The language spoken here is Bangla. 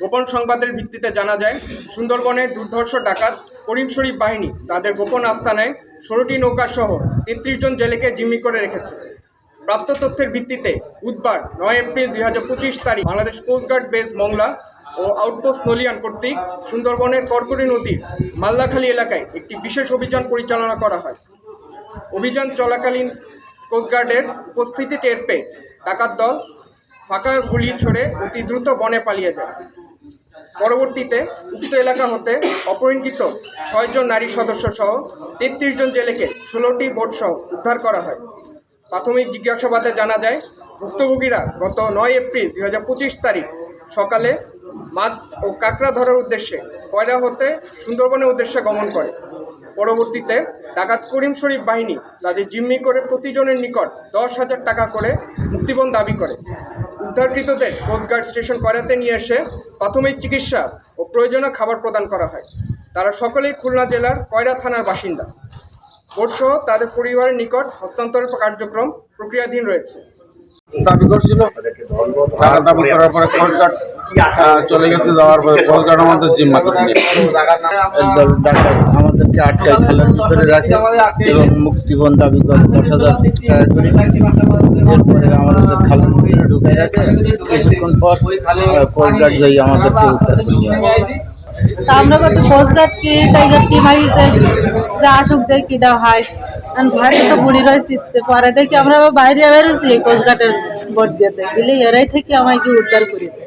গোপন সংবাদের ভিত্তিতে জানা যায়, সুন্দরবনের দুর্ধর্ষ ডাকাত করিম শরীফ বাহিনী তাদের গোপন আস্তানায় ষোলোটি নৌকা সহ তেত্রিশ জন জেলেকে জিম্মি করে রেখেছে। প্রাপ্ত তথ্যের ভিত্তিতে বুধবার নয় এপ্রিল দুই হাজার পঁচিশ তারিখ Bangladesh coast guard base Mongla ও আউটপোস্ট নলিয়ান কর্তৃক সুন্দরবনের কর্করি নদীর মাল্লাখালী এলাকায় একটি বিশেষ অভিযান পরিচালনা করা হয়। অভিযান চলাকালীন কোস্টগার্ডের উপস্থিতি টের পেয়ে ডাকাত দল ফাঁকা গুলি ছড়ে অতি দ্রুত বনে পালিয়ে যায়। পরবর্তীতে উক্ত এলাকা হতে অপহরণকৃত ছয়জন নারী সদস্য সহ তেত্রিশ জন জেলেকে ষোলোটি বোট সহ উদ্ধার করা হয়। প্রাথমিক জিজ্ঞাসাবাদে জানা যায়, ভুক্তভোগীরা গত নয় এপ্রিল দু হাজার পঁচিশ তারিখ সকালে মাছ ও কাঁকড়া ধরার উদ্দেশ্যে কয়রা হতে সুন্দরবনের উদ্দেশ্যে গমন করে। পরবর্তীতে ডাকাত করিম শরীফ বাহিনী তাদের জিম্মি করে প্রতিজনের নিকট দশ হাজার টাকা করে মুক্তিপণ দাবি করে। উদ্ধারকৃতদের কোস্টগার্ড স্টেশন কয়রাতে নিয়ে এসে প্রাথমিক চিকিৎসা ও প্রয়োজনীয় খাবার প্রদান করা হয়। তারা সকলেই খুলনা জেলার কয়রা থানার বাসিন্দা। বোটসহ তাদের পরিবারের নিকট হস্তান্তরের কার্যক্রম প্রক্রিয়াধীন রয়েছে। দাবি করছিল? টাকা দাবি করার পরে কোস্টগার্ড চলে গেছে যাওয়ার পরে কোস্টগার্ড আমাদের জিম্মা করে নিয়ে একদল ডাকাত আমাদেরকে আটকায় খেলার ভিতরে রাখে এবং মুক্তিপণ দাবি করে দশ হাজার টাকা করে। এরপরে আমাদের খালের ভিতরে ঢুকাই রাখে। কিছুক্ষণ পর কোস্টগার্ড যাই আমাদেরকে উদ্ধার করে নিয়ে আসে। তা আমরা কত কোস্টগার্ড কি টাইগার কি মারিছে যা আসুক দেখ কিটা হয়। আর ঘরে তো বুড়ি রয়েছি পরে দেখি আমরা বাইরে বেরোছি কোস্টগার্ডের বোট দিয়েছে। এরাই থেকে আমাকে উদ্ধার করেছে।